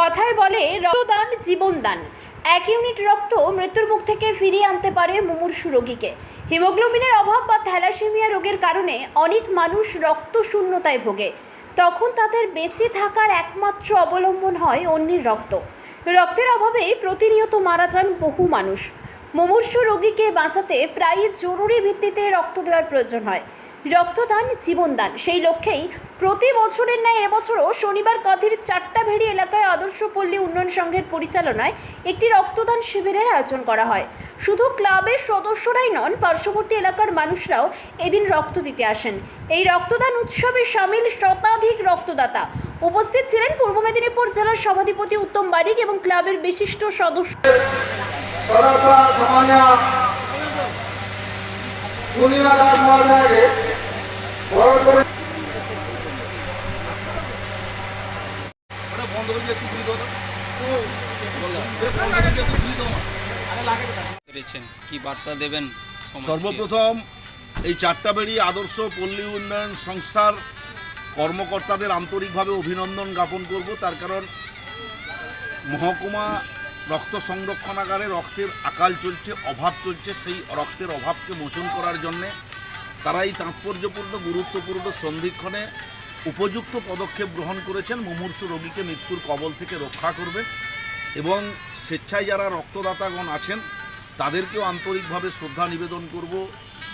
কথায় বলে, রক্তদান জীবনদান। এক ইউনিট রক্ত মৃত্যুর মুখ থেকে ফিরিয়ে আনতে পারে মুমূর্ষু রোগীকে। হিমোগ্লোবিনের অভাব বা থ্যালাসেমিয়া রোগের কারণে অনেক মানুষ রক্ত শূন্যতায় ভোগে। তখন তাদের বেঁচে থাকার একমাত্র অবলম্বন হয় অন্যের রক্ত। রক্তের অভাবে প্রতিনিয়ত মারা যান বহু মানুষ। মুমূর্ষু রোগীকে বাঁচাতে প্রায়ই জরুরি ভিত্তিতে রক্ত দেওয়ার প্রয়োজন হয়। রক্তদান, জীবনদান, সেই লক্ষ্যেই প্রতি বছরের ন্যায় এবছরও শনিবার কাঁথির চারটা ভেড়ি এলাকায় আদর্শ পল্লী উন্নয়ন সংঘের পরিচালনায় একটি রক্তদান শিবিরের আয়োজন করা হয়। শুধু ক্লাবের সদস্যরাই নন, পার্শ্ববর্তী এলাকার মানুষরাও এদিন রক্ত দিতে আসেন। এই রক্তদান উৎসবে সামিল শতাধিক রক্তদাতা। উপস্থিত ছিলেন পূর্ব মেদিনীপুর জেলার সভাধিপতি উত্তম বারিক এবং ক্লাবের বিশিষ্ট সদস্য বড় করে করেছেন কি বার্তা দেবেন? সর্বপ্রথম এই চারটা বেড়ি আদর্শ পল্লী উন্নয়ন সংস্থার কর্মকর্তাদের আন্তরিকভাবে অভিনন্দন জ্ঞাপন করব তার কারণ মহকুমা রক্ত সংরক্ষণাগারে রক্তের আকাল চলছে, অভাব চলছে সেই রক্তের অভাবকে মোচন করার জন্যে তারা এই তাৎপর্যপূর্ণ, গুরুত্বপূর্ণ সন্ধিক্ষণে উপযুক্ত পদক্ষেপ গ্রহণ করেছেন। মুমূর্ষু রোগীকে মৃত্যুর কবল থেকে রক্ষা করবে এবং স্বেচ্ছায় যারা রক্তদাতাগণ আছেন, তাদেরকেও আন্তরিকভাবে শ্রদ্ধা নিবেদন করব,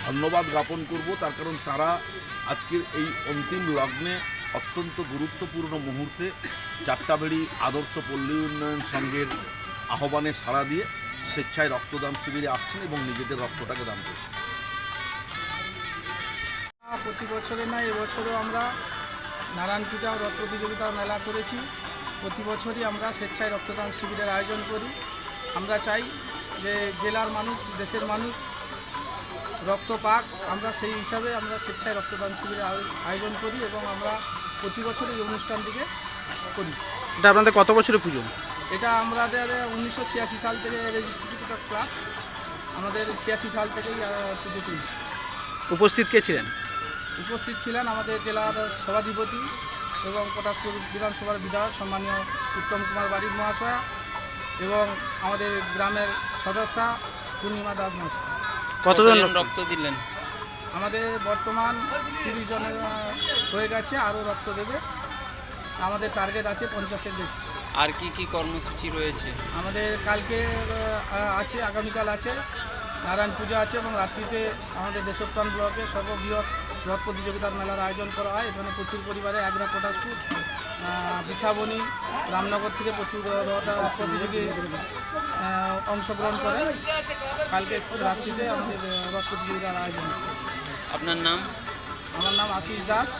ধন্যবাদ জ্ঞাপন করব। তার কারণ তারা আজকের এই অন্তিম লগ্নে অত্যন্ত গুরুত্বপূর্ণ মুহূর্তে চারটাবেড়ি আদর্শ পল্লী উন্নয়ন সংঘের আহ্বানে সাড়া দিয়ে স্বেচ্ছায় রক্তদান শিবিরে আসছেন এবং নিজেদের রক্তটাকে দান করছেন। প্রতি বছরে নয়, এবছরও আমরা নারায়ণ পূজা ও রথ প্রতিযোগিতা মেলা করেছি। প্রতি বছরই আমরা স্বেচ্ছায় রক্তদান শিবিরের আয়োজন করি। আমরা চাই যে জেলার মানুষ দেশের মানুষ রক্ত পাক আমরা সেই হিসাবে আমরা স্বেচ্ছায় রক্তদান শিবিরের আয়োজন করি এবং আমরা প্রতি বছর এই অনুষ্ঠানটিকে করি। এটা আপনাদের কত বছরের পুজো? এটা আমাদের উনিশশো ছিয়াশি সাল থেকে রেজিস্ট্রেশন ক্লাব আমাদের ছিয়াশি সাল থেকেই পুজো চলছে। উপস্থিত কে ছিলেন? উপস্থিত ছিলেন আমাদের জেলার সভাধিপতি এবং পটাশপুর বিধানসভার বিধায়ক সম্মানীয় উত্তম কুমার বারিক মহাশয় এবং আমাদের গ্রামের সদস্যা পূর্ণিমা দাস মহাশয়। কতজন রক্ত দিলেন? আমাদের বর্তমান তিরিশ জনের হয়ে গেছে আরও রক্ত দেবে। আমাদের টার্গেট আছে পঞ্চাশের বেশি। আর কি কি কর্মসূচি রয়েছে? আমাদের কালকে আছে আগামীকাল আছে নারায়ণ পূজা আছে এবং রাত্রিতে আমাদের দেশপ্রাণ ব্লকে সর্ববৃহৎ রথ প্রতিযোগিতার মেলার আয়োজন করা হয়। এখানে প্রচুর পরিবারে আগ্রা আহ, বিছাবনি রামনগর থেকে প্রচুর রথ প্রতিযোগী অংশগ্রহণ করে। কালকে রাত্রিতে আমাদের রথ প্রতিযোগিতার আয়োজন আপনার নাম? আমার নাম আশিস দাস।